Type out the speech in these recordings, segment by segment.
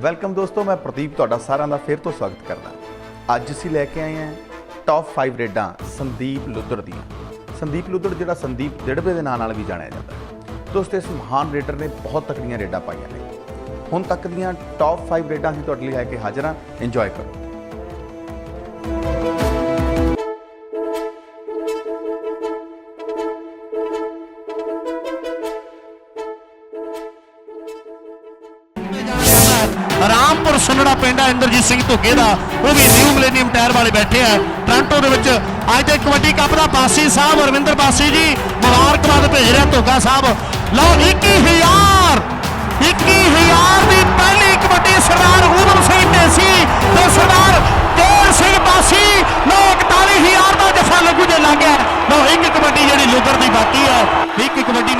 Welcome ਦੋਸਤੋ, ਮੈਂ ਪ੍ਰਦੀਪ ਤੁਹਾਡਾ ਸਾਰਿਆਂ ਦਾ ਫਿਰ ਤੋਂ ਸਵਾਗਤ ਕਰਦਾ। ਅੱਜ ਅਸੀਂ ਲੈ ਕੇ ਆਏ ਹਾਂ ਟੌਪ 5 ਰੇਡਾਂ ਸੰਦੀਪ ਲੁੱਦਰ ਦੀਆਂ। ਸੰਦੀਪ ਲੁੱਦਰ ਜਿਹੜਾ ਸੰਦੀਪ ਦਿੜਵੇ ਦੇ ਨਾਂ ਨਾਲ ਵੀ ਜਾਣਿਆ ਜਾਂਦਾ ਹੈ। ਦੋਸਤੋ, ਇਸ ਮਹਾਨ ਰੇਡਰ ਨੇ ਬਹੁਤ ਤਕੜੀਆਂ ਰੇਡਾਂ ਪਾਈਆਂ ਨੇ। ਹੁਣ ਤੱਕ ਦੀਆਂ ਟੌਪ 5 ਰੇਡਾਂ ਅਸੀਂ ਤੁਹਾਡੇ ਲਈ ਲੈ ਕੇ ਹਾਜ਼ਰ ਹਾਂ। ਇੰਜੋਏ ਕਰੋ। ਸੁੰਨੜਾ ਪਿੰਡ ਹੈ ਇੰਦਰਜੀਤ ਸਿੰਘ ਧੁੱਗੇ ਦਾ। ਉਹ ਵੀ ਨਿਊ ਮਿਲੇਨੀਅਮ ਟਾਇਰ ਵਾਲੇ ਬੈਠੇ ਆ। ਟ੍ਰਾਂਟੋ ਦੇ ਵਿੱਚ ਅੱਜ ਦੇ ਕਬੱਡੀ ਕੱਪ ਦਾ ਬਾਸੀ ਸਾਹਿਬ ਰਵਿੰਦਰ ਬਾਸੀ ਜੀ, ਮੁਬਾਰਕਬਾਦ ਭੇਜ ਰਿਹਾ ਧੁੱਗਾ ਸਾਹਿਬ। ਲਓ 21000 21000 ਦੀ ਪਹਿਲੀ ਕਬੱਡੀ ਸਰਦਾਰ ਊਧਮ ਸਿੰਘ ਢੇਸੀ ਤੇ ਸਰਦਾਰ ਤੇਰ ਸਿੰਘ ਬਾਸੀ। ਲਓ 41000 ਦਾ ਜਫਾ ਲੱਗੂ ਜੇ ਲੱਗ ਗਿਆ। ਲਓ, ਇੱਕ ਕਬੱਡੀ ਜਿਹੜੀ ਲੁੱਦਰ ਦੀ ਬਾਕੀ ਹੈ, ਇੱਕ ਕਬੱਡੀ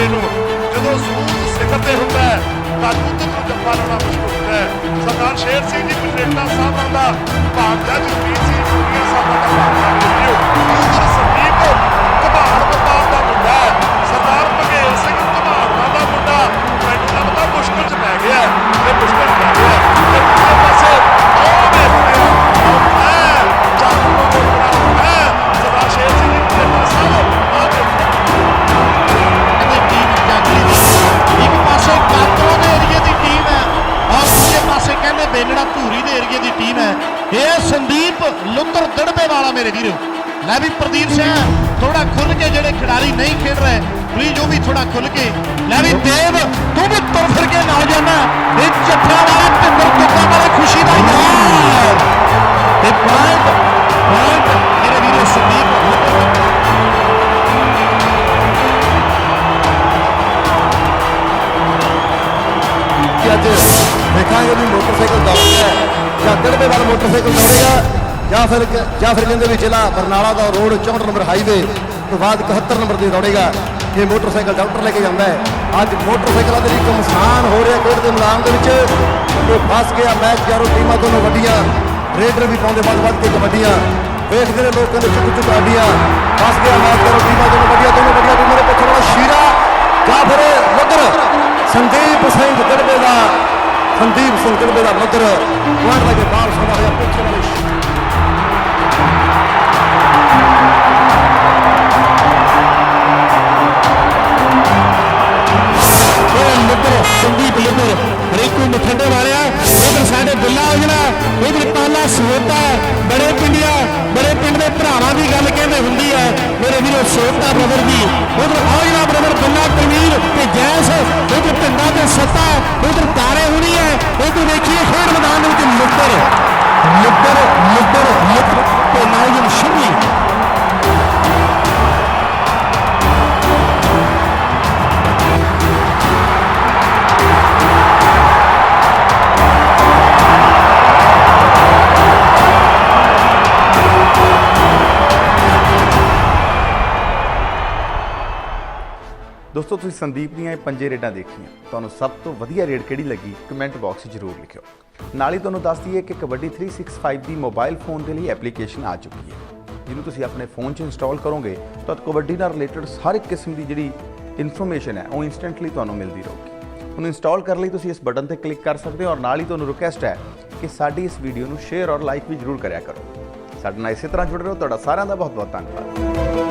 ਪ੍ਰਦਾਨ ਨੂੰ ਜਦੋਂ ਸੂਰਜ ਸਿਖਰ ਤੇ ਹੁੰਦਾ ਹੈ ਤਾਂ ਪੁੱਤਰ ਨੂੰ ਜੱਫਾ ਲਾਉਣਾ ਮੁਸ਼ਕਲ ਹੁੰਦਾ ਹੈ ਸਰਦਾਰ ਸ਼ੇਰ ਸਿੰਘ ਜੀ ਪਟੇਲਾ ਸਾਹਿਬਾਂ ਦਾ ਭਾਗਦਾ ਜਗਮੀਤ ਸਿੰਘ ਦੁਨੀਆ ਸਾਹਿਬਾਂ ਦਾ ਸੰਦੀਪ ਲੁੱਤਰ ਦੜਬੇ ਵਾਲਾ ਮੇਰੇ ਵੀਰੋ। ਲੈ ਵੀ ਪ੍ਰਦੀਪ ਸਿੰਘ ਥੋੜਾ ਖੁੱਲ ਕੇ ਜਿਹੜੇ ਖਿਡਾਰੀ ਨਹੀਂ ਖੇਡ ਰਹੇ ਪਲੀਜ਼ ਉਹ ਵੀ ਥੋੜਾ ਖੁੱਲ ਕੇ। ਲੈ ਵੀ ਦੇਵ, ਤੂੰ ਵੀ ਤੁਰ ਫਿਰ ਕੇ ਨਾ ਜਾਣਾ ਇਹ ਜੱਫਾ ਵਾਲਾ ਭਿੰਦਰ ਤੁੱਕਾ ਵਾਲਾ ਖੁਸ਼ੀ ਦਾ ਯਾਰ ਤੇ ਪੁਆਇੰਟ ਪੁਆਇੰਟ ਮੇਰੇ ਵੀਰੋ ਸੰਦੀਪ ਅੱਜ ਦੇਖਾਂਗੇ ਵੀ ਮੋਟਰਸਾਈਕਲ ਦੌੜਦਾ ਹੈ। ਜਾਂ ਦਿੜਬੇ ਵਾਲਾ ਮੋਟਰਸਾਈਕਲ ਦੌੜੇਗਾ ਜਾਂ ਫਿਰ ਜਾਂ ਫਿਰ ਕਹਿੰਦੇ ਵੀ ਜ਼ਿਲ੍ਹਾ ਬਰਨਾਲਾ ਦਾ ਰੋਡ 64 ਨੰਬਰ ਹਾਈਵੇ ਤੋਂ ਬਾਅਦ 71 ਨੰਬਰ ਤੇ ਦੌੜੇਗਾ। ਇਹ ਮੋਟਰਸਾਈਕਲ ਡਾਕਟਰ ਲੈ ਕੇ ਜਾਂਦਾ ਹੈ। ਅੱਜ ਮੋਟਰਸਾਈਕਲਾਂ ਦੇ ਲਈ ਕਮਸਾਨ ਹੋ ਰਿਹਾ ਖੇਡ ਦੇ ਮੈਦਾਨ ਦੇ ਵਿੱਚ। ਤੇ ਫਸ ਗਿਆ, ਮੈਚ ਚਾਰੋਂ ਟੀਮਾਂ ਦੋਨੋਂ ਵੱਡੀਆਂ। ਰੇਡਰ ਵੀ ਪਾਉਂਦੇ ਵੱਧ ਵੱਧ ਕੇ ਕਬੱਡੀਆਂ ਵੇਖਦੇ ਨੇ ਲੋਕਾਂ ਦੇ ਚੁੱਕ ਚੁੱਕ ਆਡੀਆਂ। ਫਸ ਗਿਆ, ਮੈਚ ਚਾਰੋਂ ਟੀਮਾਂ ਦੋਨੋਂ ਵੱਡੀਆਂ ਦੋਨੋਂ ਵੱਡੀਆਂ। ਟੀਮਾਂ ਦੇ ਪਿੱਛੇ ਵਾਲਾ ਸ਼ੀਰਾ ਜਾਂ ਫਿਰ ਮੱਗਰ ਸੰਦੀਪ ਸਿੰਘ ਦੜਬੇ ਦਾ ਸੰਦੀਪ ਸਿੰਘ ਦੜਬੇ ਦਾ ਮੱਗਰ ਪੁਆਇੰਟ ਲੈ ਕੇ ਬਾਹਰ ਸੋਦਾ ਹੋਇਆ ਪਿੱਛੇ ਵਾਲੇ ముప్పై ਦੋਸਤੋ, ਤੁਸੀਂ ਸੰਦੀਪ ਦੀਆਂ ਇਹ ਪੰਜੇ ਰੇਡਾਂ ਦੇਖੀਆਂ। ਤੁਹਾਨੂੰ ਸਭ ਤੋਂ ਵਧੀਆ ਰੇਡ ਕਿਹੜੀ ਲੱਗੀ? ਕਮੈਂਟ ਬਾਕਸ 'ਚ ਜ਼ਰੂਰ ਲਿਖਿਓ। ਨਾਲ ਹੀ ਤੁਹਾਨੂੰ ਦੱਸ ਦਈਏ ਕਿ ਕਬੱਡੀ 365 ਦੀ ਮੋਬਾਈਲ ਫੋਨ ਦੇ ਲਈ ਐਪਲੀਕੇਸ਼ਨ ਆ ਚੁੱਕੀ ਹੈ। ਜਿਹਨੂੰ ਤੁਸੀਂ ਆਪਣੇ ਫੋਨ 'ਚ ਇੰਸਟਾਲ ਕਰੋਗੇ, ਤਾਂ ਕਬੱਡੀ ਨਾਲ ਰਿਲੇਟਡ ਹਰ ਇੱਕ ਕਿਸਮ ਦੀ ਜਿਹੜੀ ਇਨਫੋਰਮੇਸ਼ਨ ਹੈ, ਉਹ ਇਨਸਟੈਂਟਲੀ ਤੁਹਾਨੂੰ ਮਿਲਦੀ ਰਹੂਗੀ। ਹੁਣ ਇੰਸਟਾਲ ਕਰਨ ਲਈ ਤੁਸੀਂ ਇਸ ਬਟਨ ਤੇ ਕਲਿੱਕ ਕਰ ਸਕਦੇ ਹੋ ਔਰ ਨਾਲ ਹੀ ਤੁਹਾਨੂੰ ਰਿਕੁਐਸਟ ਹੈ ਕਿ ਸਾਡੀ ਇਸ ਵੀਡੀਓ ਨੂੰ ਸ਼ੇਅਰ ਔਰ ਲਾਈਕ ਵੀ ਜ਼ਰੂਰ ਕਰਿਆ ਕਰੋ। ਸਾਡੇ ਨਾਲ ਇਸੇ ਤਰ੍ਹਾਂ ਜੁੜੇ ਰਹੋ। ਤੁਹਾਡਾ ਸਾਰਿਆਂ ਦਾ ਬਹੁਤ ਬਹੁਤ ਧੰਨਵਾਦ।